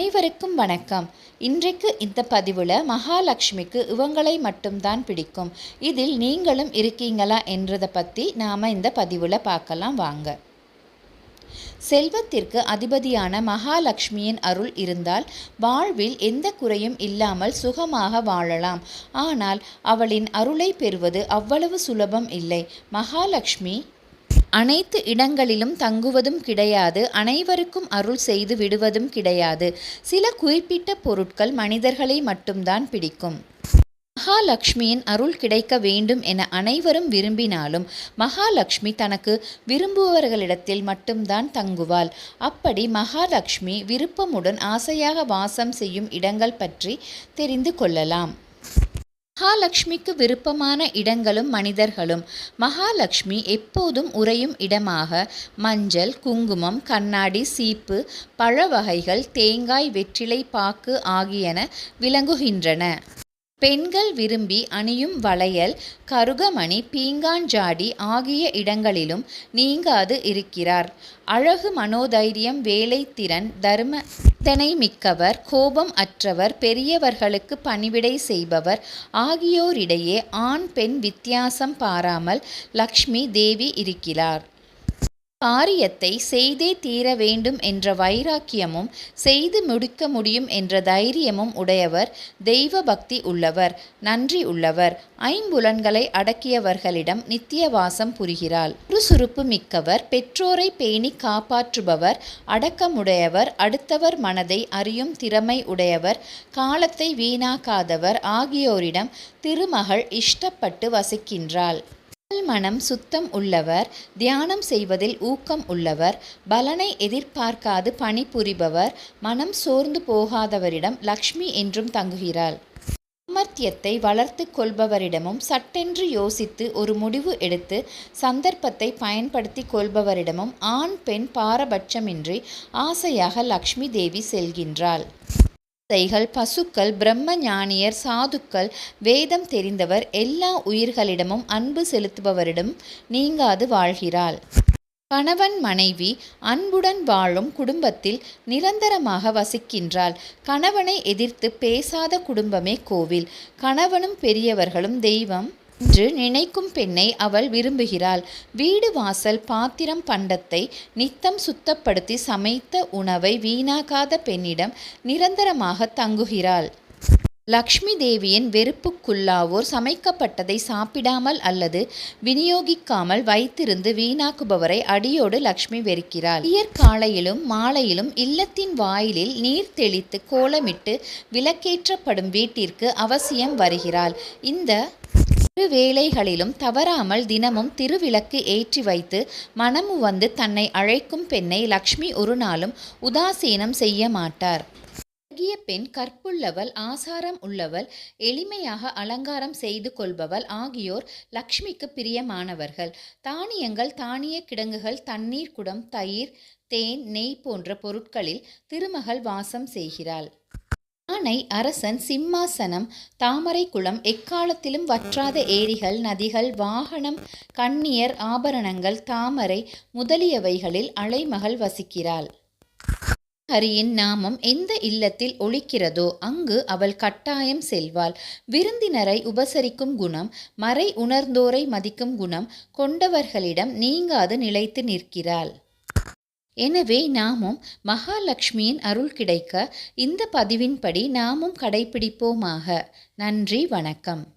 அனைவருக்கும் வணக்கம். இன்றைக்கு இந்த பதிவில் மகாலட்சுமிக்கு இவங்களை மட்டும்தான் பிடிக்கும். இதில் நீங்களும் இருக்கீங்களா என்றதை பற்றி நாம் இந்த பதிவில் பார்க்கலாம் வாங்க. செல்வத்திற்கு அதிபதியான மகாலட்சுமியின் அருள் இருந்தால் வாழ்வில் எந்த குறையும் இல்லாமல் சுகமாக வாழலாம். ஆனால் அவளின் அருளை பெறுவது அவ்வளவு சுலபம் இல்லை. மகாலட்சுமி அனைத்து இடங்களிலும் தங்குவதும் கிடையாது அனைவருக்கும் அருள் செய்து விடுவதும் கிடையாது. சில குறிப்பிட்ட பொருட்கள் மனிதர்களை மட்டும்தான் பிடிக்கும். மகாலட்சுமியின் அருள் கிடைக்க வேண்டும் என அனைவரும் விரும்பினாலும் மகாலட்சுமி தனக்கு விரும்புபவர்களிடத்தில் மட்டும்தான் தங்குவாள். அப்படி மகாலட்சுமி விருப்பமுடன் ஆசையாக வாசம் செய்யும் இடங்கள் பற்றி தெரிந்து கொள்ளலாம். மகாலட்சுமிக்கு விருப்பமான இடங்களும் மனிதர்களும். மகாலட்சுமி எப்போதும் உறையும் இடமாக மஞ்சள் குங்குமம் கண்ணாடி சீப்பு பழ வகைகள் தேங்காய் வெற்றிலை பாக்கு ஆகியன விளங்குகின்றன. பெண்கள் விரும்பி அணியும் வளையல் கருகமணி பீங்காஞ்சாடி ஆகிய இடங்களிலும் நீங்காது இருக்கிறார். அழகு மனோதைரியம் வேலைத்திறன் தர்ம தனை மிக்கவர் கோபம் அற்றவர் பெரியவர்களுக்கு பணிவிடை செய்பவர் ஆகியோரிடையே ஆண் பெண் வித்தியாசம் பாராமல் லக்ஷ்மி தேவி இருக்கிறார். காரியத்தை செய்தே தீர வேண்டும் என்ற வைராக்கியமும் செய்து முடிக்க முடியும் என்ற தைரியமும் உடையவர் தெய்வ பக்தி உள்ளவர் நன்றி உள்ளவர் ஐம்புலன்களை அடக்கியவர்களிடம் நித்திய வாசம் புரிகிறாள். சுறுசுறுப்பு மிக்கவர் பெற்றோரை பேணி காப்பாற்றுபவர் அடக்கமுடையவர் அடுத்தவர் மனதை அறியும் திறமை உடையவர் காலத்தை வீணாக்காதவர் ஆகியோரிடம் திருமகள் இஷ்டப்பட்டு வசிக்கின்றாள். மனம் சுத்தம் உள்ளவர் தியானம் செய்வதில் ஊக்கம் உள்ளவர் பலனை எதிர்பார்க்காது பணிபுரிபவர் மனம் சோர்ந்து போகாதவரிடம் லக்ஷ்மி என்றும் தங்குகிறாள். சாமர்த்தியத்தை வளர்த்து கொள்பவரிடமும் சட்டென்று யோசித்து ஒரு முடிவு எடுத்து சந்தர்ப்பத்தை பயன்படுத்தி கொள்பவரிடமும் ஆண் பெண் பாரபட்சமின்றி ஆசையாக லக்ஷ்மி தேவி செல்கின்றாள். தைகள் பசுக்கள் பிரம்ம ஞானியர் சாதுக்கள் வேதம் தெரிந்தவர் எல்லா உயிர்களிடமும் அன்பு செலுத்துபவரிடம் நீங்காது வாழ்கிறாள். கணவன் மனைவி அன்புடன் வாழும் குடும்பத்தில் நிரந்தரமாக வசிக்கின்றாள். கணவனை எதிர்த்து பேசாத குடும்பமே கோவில். கணவனும் பெரியவர்களும் தெய்வம். என்று நினைக்கும் பெண்ணை அவள் விரும்புகிறாள். வீடு வாசல் பாத்திரம் பண்டத்தை நித்தம் சுத்தப்படுத்தி சமைத்த உணவை வீணாக்காத பெண்ணிடம் நிரந்தரமாக தங்குகிறாள். லக்ஷ்மி தேவியின் வெறுப்புக்குள்ளாவோர் சமைக்கப்பட்டதை சாப்பிடாமல் அல்லது விநியோகிக்காமல் வைத்திருந்து வீணாக்குபவரை அடியோடு லக்ஷ்மி வெறுக்கிறாள். காலையிலும் மாலையிலும் இல்லத்தின் வாயிலில் நீர் தெளித்து கோலமிட்டு விளக்கேற்றப்படும் வீட்டிற்கு அவசியம் வருகிறாள். இந்த இரு வேளைகளிலும் தவறாமல் தினமும் திருவிளக்கு ஏற்றி வைத்து மனமு வந்து தன்னை அழைக்கும் பெண்ணை லக்ஷ்மி ஒரு நாளும் உதாசீனம் செய்ய மாட்டார். அழகிய பெண் கற்புள்ளவள் ஆசாரம் உள்ளவள் எளிமையாக அலங்காரம் செய்து கொள்பவள் ஆகியோர் லக்ஷ்மிக்கு பிரியமானவர்கள். தானியங்கள் தானிய கிடங்குகள் தண்ணீர் குடம் தயிர் தேன் நெய் போன்ற பொருட்களில் திருமகள் வாசம் செய்கிறாள். யானை அரசன் சிம்மாசனம் தாமரை குளம் எக்காலத்திலும் வற்றாத ஏரிகள் நதிகள் வாகனம் கண்ணியர் ஆபரணங்கள் தாமரை முதலியவைகளில் அலைமகள் வசிக்கிறாள். ஹரியின் நாமம் எந்த இல்லத்தில் ஒழிக்கிறதோ அங்கு அவள் கட்டாயம் செல்வாள். விருந்தினரை உபசரிக்கும் குணம் மறை உணர்ந்தோரை மதிக்கும் குணம் கொண்டவர்களிடம் நீங்காது நிலைத்து நிற்கிறாள். எனவே நாமும் மகாலட்சுமியின் அருள் கிடைக்க இந்த பதிவின்படி நாமும் கடைபிடிப்போமாக. நன்றி வணக்கம்.